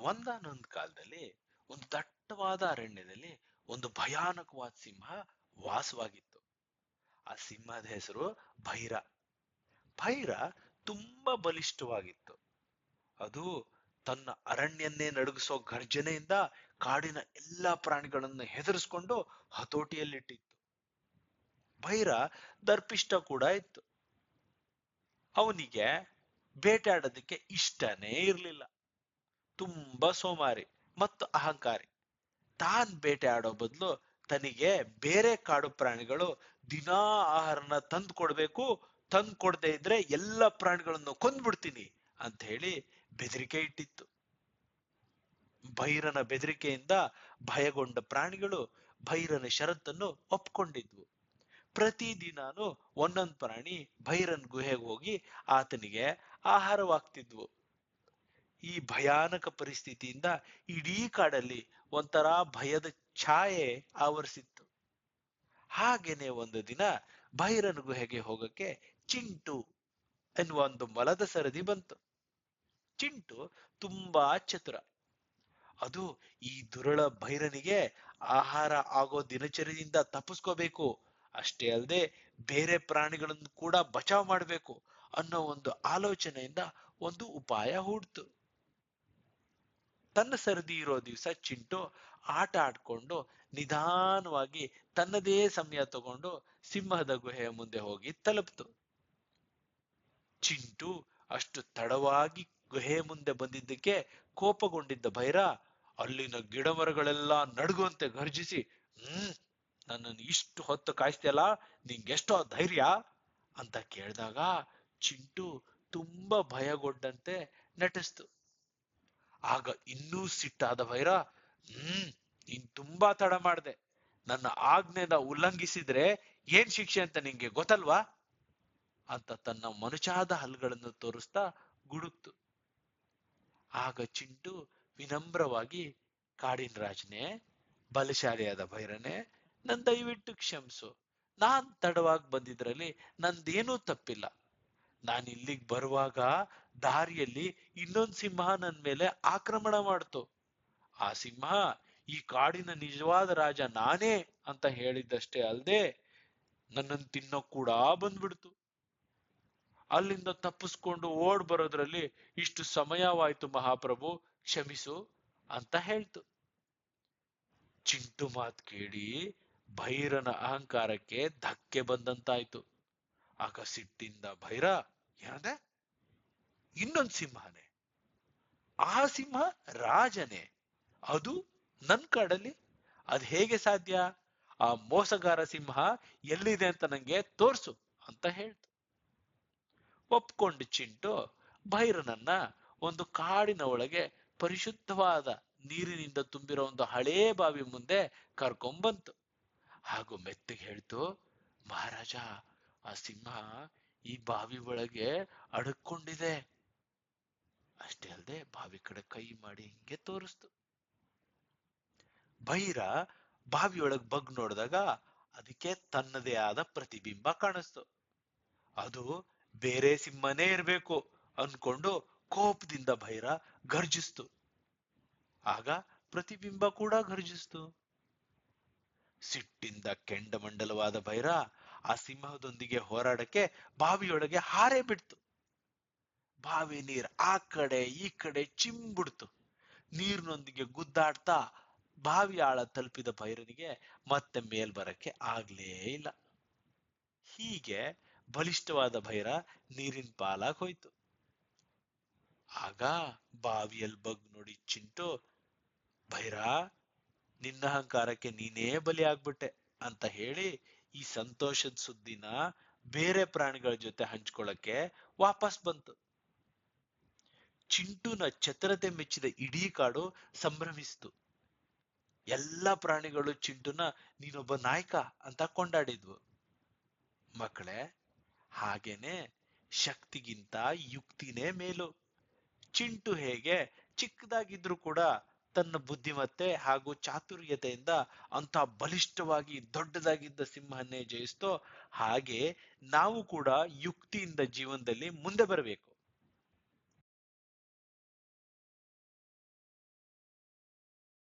ಒಂದಾನೊಂದು ಕಾಲದಲ್ಲಿ, ಒಂದು ದಟ್ಟವಾದ ಅರಣ್ಯದಲ್ಲಿ ಒಂದು ಭಯಾನಕವಾದ ಸಿಂಹ ವಾಸವಾಗಿತ್ತು. ಆ ಸಿಂಹದ ಹೆಸರು ಭೈರ. ಭೈರ ತುಂಬಾ ಬಲಿಷ್ಠವಾಗಿತ್ತು. ಅದು ತನ್ನ ಅರಣ್ಯನ್ನೇ ನಡುಗಿಸೋ ಗರ್ಜನೆಯಿಂದ ಕಾಡಿನ ಎಲ್ಲಾ ಪ್ರಾಣಿಗಳನ್ನು ಹೆದರಿಸ್ಕೊಂಡು ಹತೋಟಿಯಲ್ಲಿಟ್ಟಿತ್ತು. ಭೈರ ದರ್ಪಿಷ್ಟ ಕೂಡ ಇತ್ತು. ಅವನಿಗೆ ಬೇಟಾಡೋದಕ್ಕೆ ಇಷ್ಟನೇ ಇರಲಿಲ್ಲ. ತುಂಬಾ ಸೋಮಾರಿ ಮತ್ತು ಅಹಂಕಾರಿ. ತಾನ್ ಬೇಟೆ ಆಡೋ ಬದಲು ತನಗೆ ಬೇರೆ ಕಾಡು ಪ್ರಾಣಿಗಳು ದಿನಾ ಆಹಾರನ ತಂದು ಕೊಡ್ಬೇಕು, ತಂದು ಕೊಡದೆ ಇದ್ರೆ ಎಲ್ಲ ಪ್ರಾಣಿಗಳನ್ನು ಕೊಂದ್ಬಿಡ್ತೀನಿ ಅಂತ ಹೇಳಿ ಬೆದರಿಕೆ ಇಟ್ಟಿತ್ತು. ಭೈರನ ಬೆದರಿಕೆಯಿಂದ ಭಯಗೊಂಡ ಪ್ರಾಣಿಗಳು ಭೈರನ ಷರತ್ತನ್ನು ಒಪ್ಕೊಂಡಿದ್ವು. ಪ್ರತಿದಿನಾನು ಒಂದೊಂದು ಪ್ರಾಣಿ ಭೈರನ್ ಗುಹೆಗೆ ಹೋಗಿ ಆತನಿಗೆ ಆಹಾರವಾಗ್ತಿದ್ವು ಈ ಭಯಾನಕ ಪರಿಸ್ಥಿತಿಯಿಂದ ಇಡೀ ಕಾಡಲ್ಲಿ ಒಂಥರ ಭಯದ ಛಾಯೆ ಆವರಿಸಿತ್ತು. ಹಾಗೇನೆ ಒಂದು ದಿನ ಭೈರನ ಗುಹೆಗೆ ಹೋಗಕ್ಕೆ ಚಿಂಟು ಎನ್ನುವ ಒಂದು ಮಲದ ಸರದಿ ಬಂತು. ಚಿಂಟು ತುಂಬಾ ಚತುರ. ಅದು ಈ ದುರಳ ಭೈರನಿಗೆ ಆಹಾರ ಆಗೋ ದಿನಚರಿಯಿಂದ ತಪ್ಪಿಸ್ಕೋಬೇಕು, ಅಷ್ಟೇ ಅಲ್ಲದೆ ಬೇರೆ ಪ್ರಾಣಿಗಳನ್ನು ಕೂಡ ಬಚಾವ್ ಮಾಡಬೇಕು ಅನ್ನೋ ಒಂದು ಆಲೋಚನೆಯಿಂದ ಒಂದು ಉಪಾಯ ಹೂಡ್ತು. ತನ್ನ ಸರದಿ ಇರೋ ದಿವಸ ಚಿಂಟು ಆಟ ಆಡ್ಕೊಂಡು ನಿಧಾನವಾಗಿ ತನ್ನದೇ ಸಮಯ ತಗೊಂಡು ಸಿಂಹದ ಗುಹೆಯ ಮುಂದೆ ಹೋಗಿ ತಲುಪ್ತು. ಚಿಂಟು ಅಷ್ಟು ತಡವಾಗಿ ಗುಹೆ ಮುಂದೆ ಬಂದಿದ್ದಕ್ಕೆ ಕೋಪಗೊಂಡಿದ್ದ ಭೈರ ಅಲ್ಲಿನ ಗಿಡಮರಗಳೆಲ್ಲ ನಡುಗುವಂತೆ ಗರ್ಜಿಸಿ ಹ್ಮ್, ನನ್ನನ್ನು ಇಷ್ಟು ಹೊತ್ತು ಕಾಯಿಸ್ತಿಯಲ್ಲ, ನಿಂಗೆಷ್ಟೋ ಧೈರ್ಯ? ಅಂತ ಕೇಳಿದಾಗ ಚಿಂಟು ತುಂಬಾ ಭಯಗೊಂಡಂತೆ ನಟಿಸ್ತು. ಆಗ ಇನ್ನೂ ಸಿಟ್ಟಾದ ಭೈರ ಹ್ಮ್, ನೀನ್ ತುಂಬಾ ತಡ ಮಾಡ್ದೆ. ನನ್ನ ಆಜ್ಞೆನ ಉಲ್ಲಂಘಿಸಿದ್ರೆ ಏನ್ ಶಿಕ್ಷೆ ಅಂತ ನಿಂಗೆ ಗೊತ್ತಲ್ವಾ? ಅಂತ ತನ್ನ ಮನುಚಾದ ಹಲ್ಗಳನ್ನು ತೋರಿಸ್ತಾ ಗುಡುಕ್ತು. ಆಗ ಚಿಂಟು ವಿನಮ್ರವಾಗಿ, ಕಾಡಿನ ರಾಜನೇ, ಬಲಶಾಲಿಯಾದ ಭೈರನೇ ನನ್ ದಯವಿಟ್ಟು ಕ್ಷಮಿಸು. ನಾನ್ ತಡವಾಗಿ ಬಂದಿದ್ರಲ್ಲಿ ನಂದೇನೂ ತಪ್ಪಿಲ್ಲ. ನಾನು ಇಲ್ಲಿಗೆ ಬರುವಾಗ ದಾರಿಯಲ್ಲಿ ಇನ್ನೊಂದ್ ಸಿಂಹ ನನ್ ಮೇಲೆ ಆಕ್ರಮಣ ಮಾಡ್ತು. ಆ ಸಿಂಹ, ಈ ಕಾಡಿನ ನಿಜವಾದ ರಾಜ ನಾನೇ ಅಂತ ಹೇಳಿದ್ದಷ್ಟೇ ಅಲ್ದೆ ನನ್ನನ್ನು ತಿನ್ನೋ ಕೂಡ ಬಂದ್ಬಿಡ್ತು. ಅಲ್ಲಿಂದ ತಪ್ಪಿಸ್ಕೊಂಡು ಓಡ್ ಬರೋದ್ರಲ್ಲಿ ಇಷ್ಟು ಸಮಯವಾಯ್ತು ಮಹಾಪ್ರಭು, ಕ್ಷಮಿಸು ಅಂತ ಹೇಳ್ತು. ಚಿಂಟು ಮಾತ್ ಕೇಳಿ ಭೈರನ ಅಹಂಕಾರಕ್ಕೆ ಧಕ್ಕೆ ಬಂದಂತಾಯ್ತು. ಆಗ ಸಿಟ್ಟಿಂದ ಭೈರ ಏನಂದೆ ಇನ್ನೊಂದ್ ಸಿಂಹನೇ. ಆ ಸಿಂಹ ರಾಜನೇ. ಅದು ನನ್ ಕಾಡಲ್ಲಿ. ಅದ್ ಹೇಗೆ ಸಾಧ್ಯ? ಆ ಮೋಸಗಾರ ಸಿಂಹ ಎಲ್ಲಿದೆ ಅಂತ ನಂಗೆ ತೋರ್ಸು ಅಂತ ಹೇಳ್ತು. ಒಪ್ಕೊಂಡು ಚಿಂಟು ಭೈರನನ್ನ ಒಂದು ಕಾಡಿನ ಒಳಗೆ ಪರಿಶುದ್ಧವಾದ ನೀರಿನಿಂದ ತುಂಬಿರೋ ಒಂದು ಹಳೇ ಬಾವಿ ಮುಂದೆ ಕರ್ಕೊಂಬಂತು. ಹಾಗೂ ಮೆತ್ತಗೆ ಹೇಳ್ತು, ಮಹಾರಾಜ, ಆ ಸಿಂಹ ಈ ಬಾವಿ ಒಳಗೆ ಅಡಕೊಂಡಿದೆ. ಅಲ್ಲದೆ ಬಾವಿ ಕಡೆ ಕೈ ಮಾಡಿ ಹಿಂಗೆ ತೋರಿಸ್ತು. ಭೈರ ಬಾವಿಯೊಳಗ್ ಬಗ್ ನೋಡಿದಾಗ ಅದಕ್ಕೆ ತನ್ನದೇ ಆದ ಪ್ರತಿಬಿಂಬ ಕಾಣಿಸ್ತು. ಅದು ಬೇರೆ ಸಿಂಹನೇ ಇರ್ಬೇಕು ಅನ್ಕೊಂಡು ಕೋಪದಿಂದ ಭೈರ ಗರ್ಜಿಸ್ತು ಆಗ ಪ್ರತಿಬಿಂಬ ಕೂಡ ಗರ್ಜಿಸ್ತು ಸಿಟ್ಟಿಂದ ಕೆಂಡಮಂಡಲವಾದ ಭೈರ ಆ ಸಿಂಹದೊಂದಿಗೆ ಹೋರಾಡಕ್ಕೆ ಬಾವಿಯೊಳಗೆ ಹಾರೇ ಬಿಡ್ತು. ಬಾವಿ ನೀರ್ ಆ ಕಡೆ, ಈ ಕಡೆ ಚಿಂಬಿಡ್ತು ನೀರಿನೊಂದಿಗೆ ಗುದ್ದಾಡ್ತಾ ಬಾವಿ ಆಳ ತಲುಪಿದ ಭೈರನಿಗೆ ಮತ್ತೆ ಮೇಲ್ ಬರಕ್ಕೆ ಆಗ್ಲೇ ಇಲ್ಲ. ಹೀಗೆ ಬಲಿಷ್ಠವಾದ ಭೈರ ನೀರಿನ ಪಾಲಾಗ್ ಹೋಯ್ತು. ಆಗ ಬಾವಿಯಲ್ಲಿ ಬಗ್ ನೋಡಿ ಚಿಂಟು, ಭೈರ, ನಿನ್ನ ಅಹಂಕಾರಕ್ಕೆ ನೀನೇ ಬಲಿ ಆಗ್ಬಿಟ್ಟೆ ಅಂತ ಹೇಳಿ ಈ ಸಂತೋಷದ ಸುದ್ದಿನ ಬೇರೆ ಪ್ರಾಣಿಗಳ ಜೊತೆ ಹಂಚ್ಕೊಳ್ಳಕ್ಕೆ ವಾಪಸ್ ಬಂತು. ಚಿಂಟುನ ಚತುರತೆ ಮೆಚ್ಚಿದ ಇಡೀ ಕಾಡು ಸಂಭ್ರಮಿಸಿತು. ಎಲ್ಲ ಪ್ರಾಣಿಗಳು ಚಿಂಟುನ ನೀನೊಬ್ಬ ನಾಯಕ ಅಂತ ಕೊಂಡಾಡಿದ್ವು. ಮಕ್ಕಳೇ, ಹಾಗೇನೆ ಶಕ್ತಿಗಿಂತ ಯುಕ್ತಿನೇ ಮೇಲು. ಚಿಂಟು ಹೇಗೆ ಚಿಕ್ಕದಾಗಿದ್ರು ಕೂಡ ತನ್ನ ಬುದ್ಧಿಮತ್ತೆ ಹಾಗೂ ಚಾತುರ್ಯತೆಯಿಂದ ಅಂತ ಬಲಿಷ್ಠವಾಗಿ ದೊಡ್ಡದಾಗಿದ್ದ ಸಿಂಹನ್ನೇ ಜಯಿಸ್ತೋ, ಹಾಗೆ ನಾವು ಕೂಡ ಯುಕ್ತಿಯಿಂದ ಜೀವನದಲ್ಲಿ ಮುಂದೆ ಬರಬೇಕು.